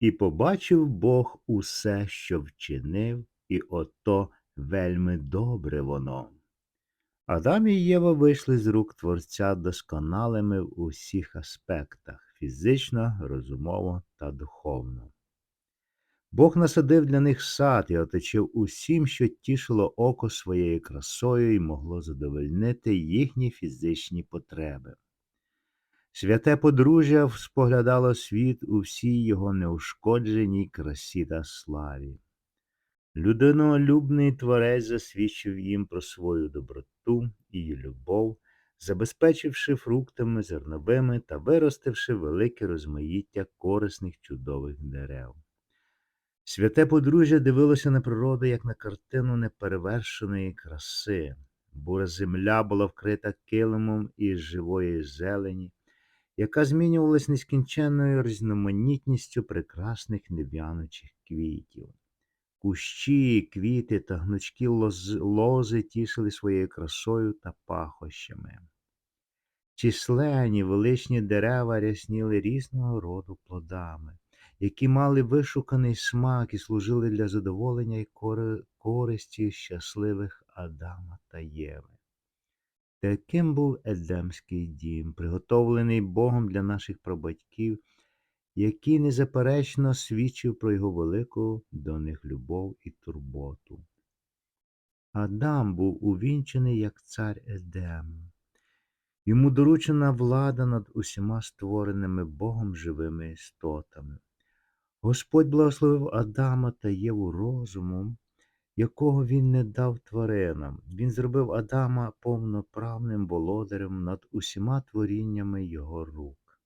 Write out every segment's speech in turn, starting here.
І побачив Бог усе, що вчинив, і ото вельми добре воно. Адам і Єва вийшли з рук Творця досконалими в усіх аспектах фізично, розумово та духовно. Бог насадив для них сад і оточив усім, що тішило око своєю красою і могло задовольнити їхні фізичні потреби. Святе подружжя споглядало світ у всій його неушкодженій красі та славі. Людинолюбний творець засвідчив їм про свою доброту і любов, забезпечивши фруктами зерновими та виростивши велике розмаїття корисних чудових дерев. Святе подружжя дивилося на природу як на картину неперевершеної краси. Бура земля була вкрита килимом із живої зелені, яка змінювалась нескінченною різноманітністю прекрасних нев'янучих квітів. Кущі, квіти та гнучкі лози тішили своєю красою та пахощами. Численні величні дерева рясніли різного роду плодами, які мали вишуканий смак і служили для задоволення і користі щасливих Адама та Єви. Таким був Едемський дім, приготовлений Богом для наших прабатьків, який незаперечно свідчив про його велику до них любов і турботу. Адам був увінчений як цар Едему. Йому доручена влада над усіма створеними Богом живими істотами. Господь благословив Адама та Єву розумом, якого він не дав тваринам. Він зробив Адама повноправним володарем над усіма творіннями його рук.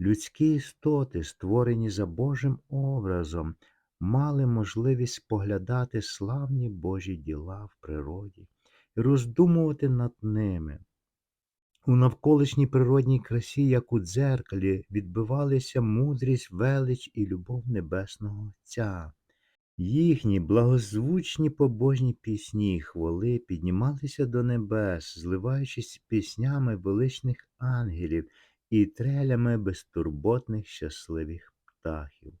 Людські істоти, створені за Божим образом, мали можливість споглядати славні Божі діла в природі і роздумувати над ними. У навколишній природній красі, як у дзеркалі, відбивалися мудрість, велич і любов Небесного Отця. Їхні благозвучні побожні пісні й хвали піднімалися до небес, зливаючись піснями величних ангелів і трелями безтурботних щасливих птахів.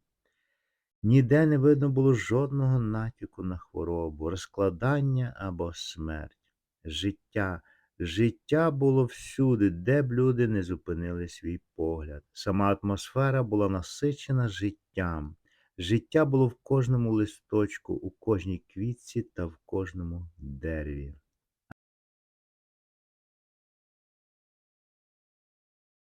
Ніде не видно було жодного натяку на хворобу, розкладання або смерть. Життя, життя було всюди, де б люди не зупинили свій погляд. Сама атмосфера була насичена життям. Життя було в кожному листочку, у кожній квітці та в кожному дереві.